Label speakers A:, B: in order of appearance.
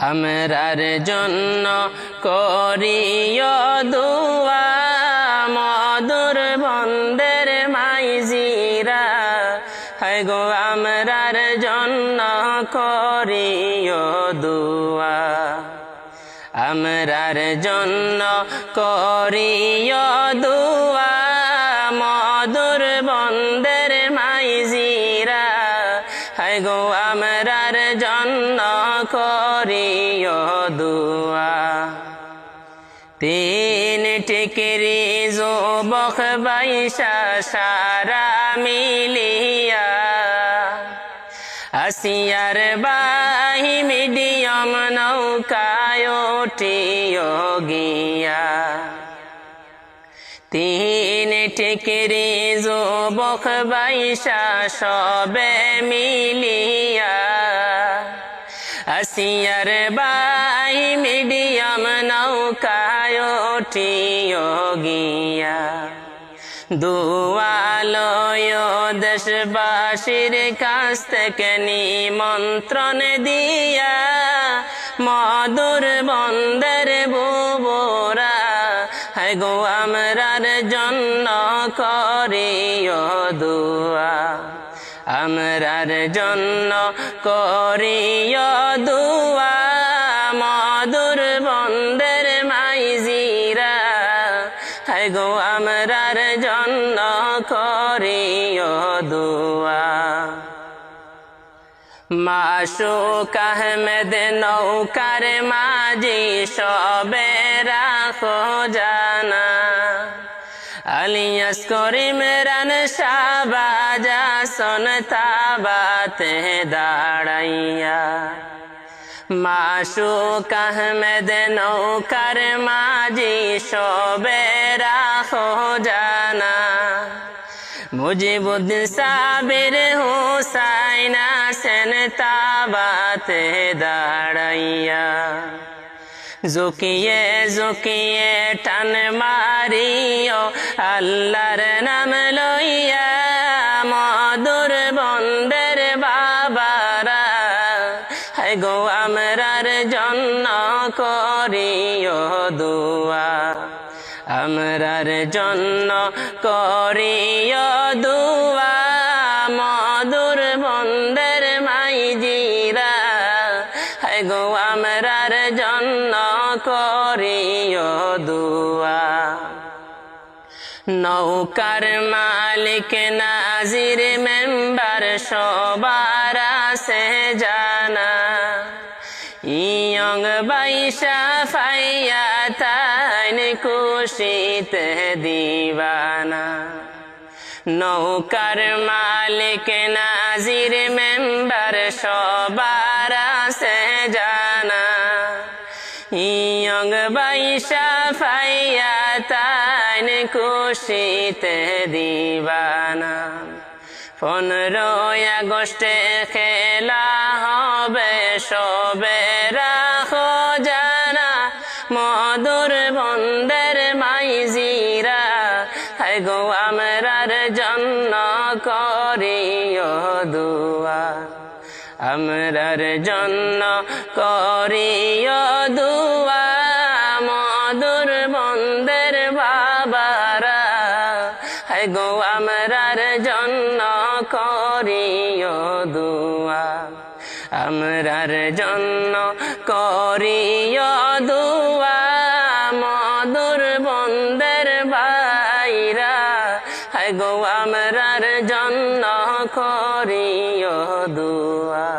A: আমরার জন্য করিও দুয়া মধুর বন্দের মাইজিরা হায় গো আমরার জন্য করিও দুয়া আমরার জন্য করিও দুয়া মধুর বন্দের মাইজিরা হায় গো আমরার জন্য করিও দুয়া। তিন টিকরি যুবক বাইশা সারা মিলিয়া। আসিয়ার বাহি মিডিয়াম নৌকায় গিয়া। তিন টিকরি যুবক বাইশা সবে মিলিয়া। আসিয়ার বাই মিডিয়াম নৌকায় ওঠিও গিয়া। দুয়ালয় দেশবাসীর কাছ থেকে নিমন্ত্রণ দিয়া মধুর বন্দের বুবরা, হায় গো আমরার জন্য করিও দুয়া। আমরার জন্য করিও দুয়া মধুর বন্দের মাইজিরা হায় গো আমরার জন্য করিও দুয়া মাসুক আহমেদ নৌকার মাঝি সবে রাখো জানা আলিয়াস করিম রান সাবাজা সন তাবাতে দাঁড়াইয়া মাসুক আহমেদ নৌকার মাঝি সবে রাখো জানা। মুজিবুদ্দিন সাবির হুসাইনা সেন তাবাতে দাঁড়াইয়া। জুকিয়ে জুকিয়ে টান মারিও আল্লাহর নাম হায় গো আমরার জন্য করিও দুয়া। আমরার জন্য করিও দুয়া। মধুর বন্দের মাইজিরা। হায় গো আমরার জন্য করিও দুয়া। নৌকার মালিক নাজির মেম্বার সবার সে জানা। ইয়ং বাইশা ফাইয়া তাইন খুশিতে দিবানা। নৌকার মালিক নাজির মেম্বার সবার সে জানা। ইয়ং বাইশা ফাইয়া তাইন খুশিতে দিবানা। পনেরোই আগস্টে খেলা হবে সবে গো, আমরার জন্য করিও দুয়া। আমরার জন্য করিও দুয়া, মধুর বন্দের বাবারা। হায় গো, আমরার জন্য করিও দুয়া। আমরার জন্য করিও গো আমরার জন্য করিও দুয়া।